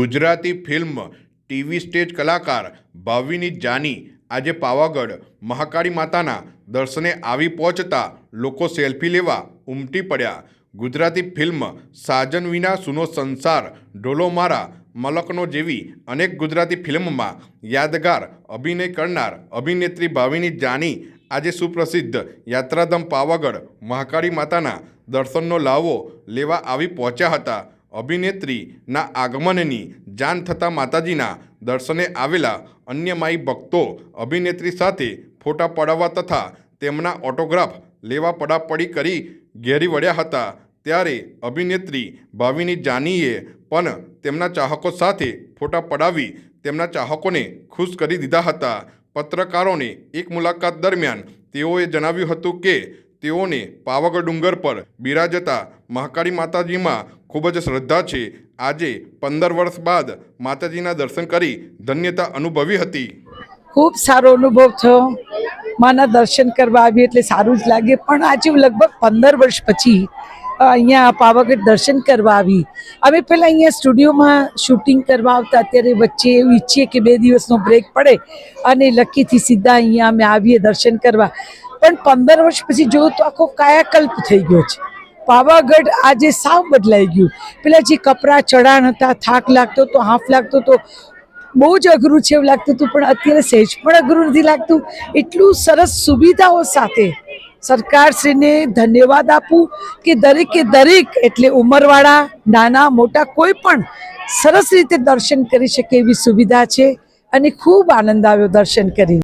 Gujarati film, TV stage કલાકાર ભાવિની જાની આજે પાવાગઢ મહાકાળી માતાના દર્શને આવી પહોંચતા લોકો સેલ્ફી લેવા ઉમટી પડ્યા. ગુજરાતી ફિલ્મ સાજન વિના સુનો સંસાર, ઢોલો મારા, મલકનો જેવી અનેક ગુજરાતી ફિલ્મમાં યાદગાર અભિનય કરનાર અભિનેત્રી ભાવિની જાની આજે સુપ્રસિદ્ધ યાત્રાધામ પાવાગઢ મહાકાળી માતાના દર્શનનો લાવો લેવા આવી પહોંચ્યા હતા. અભિનેત્રીના આગમનની જાણ થતાં માતાજીના દર્શને આવેલા અન્ય માઈ ભક્તો અભિનેત્રી સાથે ફોટા પડાવવા તથા તેમના ઓટોગ્રાફ લેવા પડાપડી કરી ઘેરી વળ્યા હતા. ત્યારે અભિનેત્રી ભાવિની જાનીએ પણ તેમના ચાહકો સાથે ફોટા પડાવી તેમના ચાહકોને ખુશ કરી દીધા હતા. પત્રકારોને એક મુલાકાત દરમિયાન તેઓએ જણાવ્યું હતું કે તેઓને પાવાગઢ ડુંગર પર બિરાજતા મહાકાળી માતાજીમાં ખૂબ જ શ્રદ્ધા છે. આજે પંદર વર્ષ બાદ માતાજીના દર્શન કરી ધન્યતા અનુભવી હતી. ખૂબ સારો અનુભવ થયો. માના દર્શન કરવા આવી એટલે સારું જ લાગે પણ આજે લગભગ પંદર વર્ષ પછી અહીંયા પાવાગઢ દર્શન કરવા આવી. અમે પહેલાં અહીંયા સ્ટુડિયોમાં શૂટિંગ કરવા આવતા. અત્યારે વચ્ચે એવું ઈચ્છીએ કે બે દિવસનો બ્રેક પડે અને લકીથી સીધા અહીંયા અમે આવીએ દર્શન કરવા. પણ પંદર વર્ષ પછી જોયું તો આખો કાયાકલ્પ થઈ ગયો છે. પાવાગઢ આજે સાવ બદલાઈ ગયું. પેલા જે કપરા ચડાણ હતા, થાક લાગતો તો, હાફ લાગતો તો, બહુ જ અઘરું છે એવું લાગતું હતું, પણ અત્યારે સહેજ પણ અઘરું નથી લાગતું. એટલું સરસ સુવિધાઓ સાથે સરકારશ્રીને ધન્યવાદ આપું કે દરેકે દરેક એટલે ઉંમરવાળા, નાના, મોટા કોઈ પણ સરસ રીતે દર્શન કરી શકે એવી સુવિધા છે. અને ખૂબ આનંદ આવ્યો દર્શન કરીને.